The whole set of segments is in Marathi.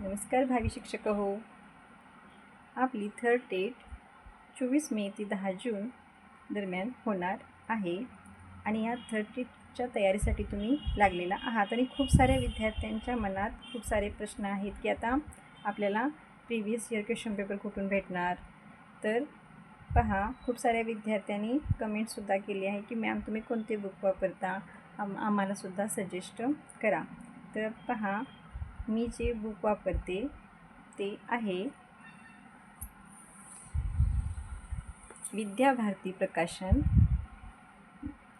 नमस्कार भावी शिक्षक हो. आपली थर्ड डेट चोवीस मे ते दहा जून दरम्यान होणार आहे. आणि या थर्ड डेटच्या तयारीसाठी तुम्ही लागलेला आहात. आणि खूप साऱ्या विद्यार्थ्यांच्या मनात खूप सारे प्रश्न आहेत की आता आपल्याला प्रिव्हियस इयर क्वेश्चन पेपर कुठून भेटणार? तर पहा खूप साऱ्या विद्यार्थ्यांनी कमेंटसुद्धा केली आहे की मॅम तुम्ही कोणते बुक वापरता? आम आम्हालासुद्धा सजेस्ट करा. तर पहा मी जे बुक वापरते ते आहे विद्याभारती प्रकाशन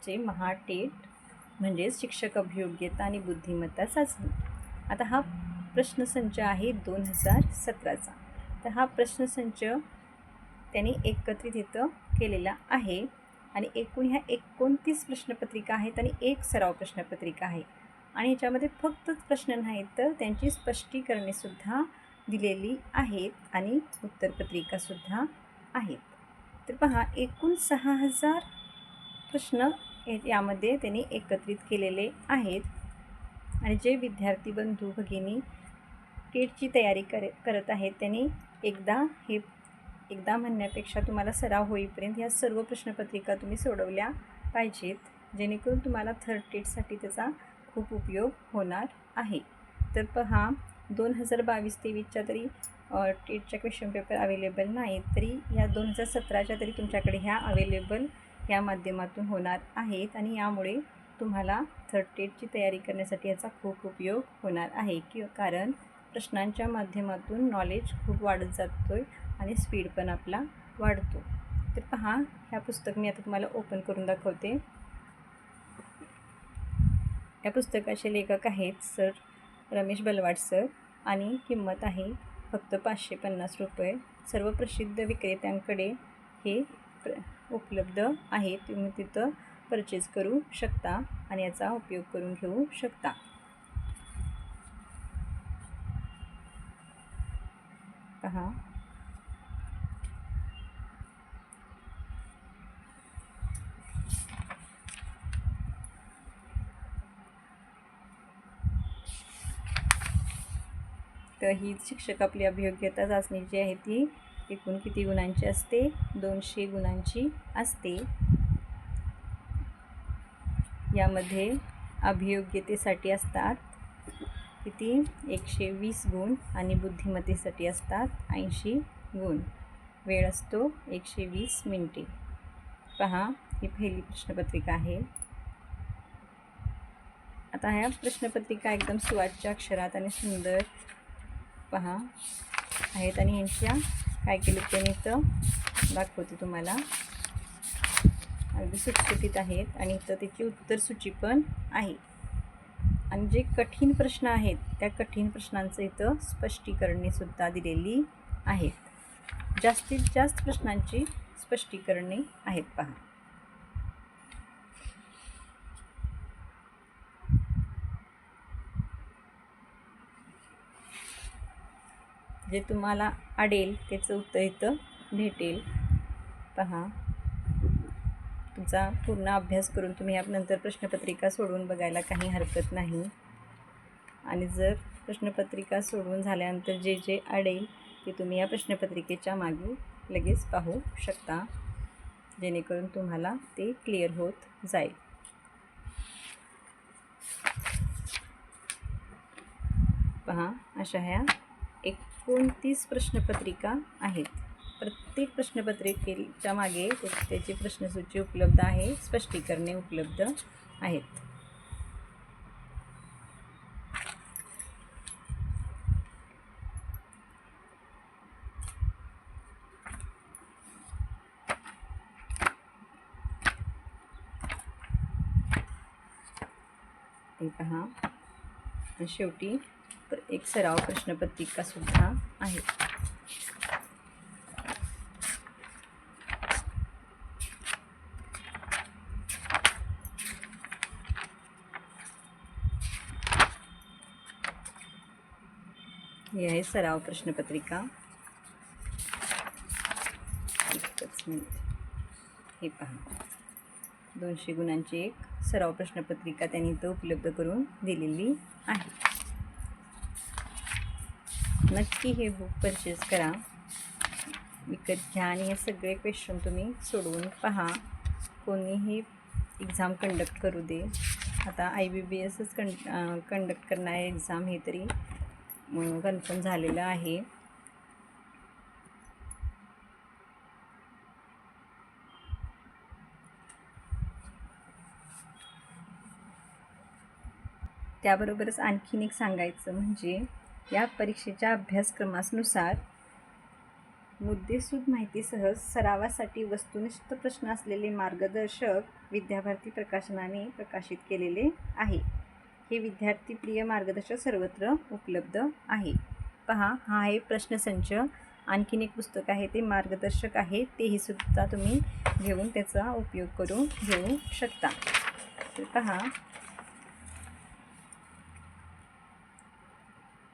चे महाटेट म्हणजेच शिक्षक अभियोग्यता आणि बुद्धिमत्ता चाचणी. आता हा प्रश्नसंच आहे दोन हजार सतराचा. तर हा प्रश्नसंच त्यांनी एकत्रित इथं केलेला आहे आणि एकूण ह्या एकोणतीस प्रश्नपत्रिका आहेत आणि एक सराव प्रश्नपत्रिका आहे. आणि याच्यामध्ये फक्तच प्रश्न नाहीत तर त्यांची स्पष्टीकरणेसुद्धा दिलेली आहेत आणि उत्तरपत्रिकासुद्धा आहेत. तर पहा एकूण सहा हजार प्रश्न यामध्ये त्यांनी एकत्रित केलेले आहेत. आणि जे विद्यार्थी बंधू भगिनी केटची तयारी कर करत आहेत त्यांनी एकदा हे एकदा म्हणण्यापेक्षा तुम्हाला सराव होईपर्यंत ह्या सर्व प्रश्नपत्रिका तुम्ही सोडवल्या पाहिजेत जेणेकरून तुम्हाला थर्ड टेटसाठी त्याचा खूप उपयोग होणार आहे. तर पहा दोन हजार बावीस तेवीसच्या तरी टेटच्या क्वेश्चन पेपर अवेलेबल नाहीत तरी ह्या दोन हजार सतराच्या तरी तुमच्याकडे ह्या अवेलेबल या माध्यमातून होणार आहेत आणि यामुळे तुम्हाला थर्ड टेटची तयारी करण्यासाठी याचा खूप उपयोग होणार आहे. की कारण प्रश्नांच्या माध्यमातून नॉलेज खूप वाढत जातो आहे आणि स्पीड पण आपला वाढतो. तर पहा ह्या पुस्तक मी आता तुम्हाला ओपन करून दाखवते. या पुस्तकाचे लेखक आहेत सर रमेश बलवाड सर आणि किंमत आहे फक्त पाचशे पन्नास रुपये. सर्व प्रसिद्ध विक्रेत्यांकडे हे प्र उपलब्ध आहे. तुम्ही तिथं परचेस करू शकता आणि याचा उपयोग करून घेऊ शकता. पहा. तर ही शिक्षक आपली अभियोग्यता चाचणी जी आहे ती एकूण किती गुणांची असते? दोनशे गुणांची असते. यामध्ये अभियोग्यतेसाठी असतात किती? एकशे वीस गुण आणि बुद्धिमत्तेसाठी असतात ऐंशी गुण. वेळ असतो एकशे वीस मिनटे. पहा ही पहिली प्रश्नपत्रिका आहे. आता ह्या प्रश्नपत्रिका एकदम सुवाच्य अक्षरात आणि सुंदर पहा. आहेत आणि यांच्या. काय केलं त्यांनी इथं? दाखवते तुम्हाला. अगदी सुटसुटीत आहेत आणि इथं त्याची उत्तरसूची पण आहे. आणि जे कठीण प्रश्न आहेत त्या कठीण प्रश्नांचं इथं स्पष्टीकरणे सुद्धा दिलेली आहेत. जास्तीत जास्त प्रश्नांची स्पष्टीकरणे आहेत पहा. जे तुम्हाला आडेल त्याचं उत्तर इथं भेटेल. पहा. तुमचा पूर्ण अभ्यास करून तुम्ही यानंतर प्रश्नपत्रिका सोडवून बघायला काही हरकत नाही. आणि जर प्रश्नपत्रिका सोडवून झाल्यानंतर जे जे आडेल ते तुम्ही या प्रश्नपत्रिकेच्या मागे लगेच पाहू शकता. जेणेकरून तुम्हाला ते क्लिअर होत जाईल. पहा. अशा ह्या एकोणतीस प्रश्नपत्रिका आहेत. प्रत्येक प्रश्नपत्रिकेच्या मागे त्याची प्रश्नसूची उपलब्ध आहे स्पष्टीकरणे उपलब्ध आहेत. पहा. शेवटी एक सराव प्रश्नपत्रिका सुद्धा आहे. हे आहे सराव प्रश्नपत्रिका. एकच मिनिट. हे पहा. दोनशे गुणांची एक सराव प्रश्नपत्रिका त्यांनी इथं उपलब्ध करून दिलेली आहे. नक्की हे बुक परचेस करा. विकत घ्या आणि हे सगळे क्वेश्चन तुम्ही सोडवून पहा. कोणीही एक्झाम कंडक्ट करू दे. आता आय बी बी एसच कं कंडक्ट करणारे एक्झाम हे तरी कन्फर्म झालेलं आहे. त्याबरोबरच आणखीन एक सांगायचं म्हणजे या परीक्षेच्या अभ्यासक्रमानुसार मुद्देसूद माहितीसह सरावासाठी वस्तुनिष्ठ प्रश्न असलेले मार्गदर्शक विद्याभारती प्रकाशनाने प्रकाशित केलेले आहे. हे विद्यार्थीप्रिय मार्गदर्शक सर्वत्र उपलब्ध आहे. पहा हा आहे प्रश्नसंच. आणखीन एक पुस्तक आहे ते मार्गदर्शक आहे. तेही सुद्धा तुम्ही घेऊन त्याचा उपयोग करून घेऊ शकता. तर पहा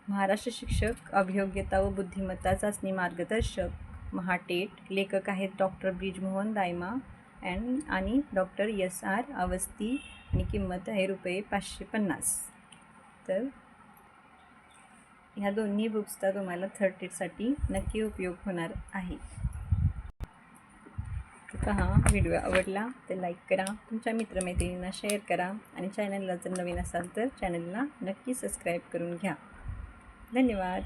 महाराष्ट्र शिक्षक अभियोग्यता व बुद्धिमत्ता चाचणी मार्गदर्शक महाटेट लेखक आहेत डॉक्टर ब्रिजमोहन दायमा अँड आणि डॉक्टर एस आर अवस्थी आणि किंमत आहे रुपये पाचशे पन्नास. तर ह्या दोन्ही बुक्सचा तुम्हाला थर्ड टेटसाठी नक्की उपयोग होणार आहे. तर हा व्हिडिओ आवडला तर लाईक करा तुमच्या मित्रमैत्रिणींना शेअर करा आणि चॅनलला जर नवीन असाल तर चॅनलला नक्की सबस्क्राईब करून घ्या. धन्यवाद.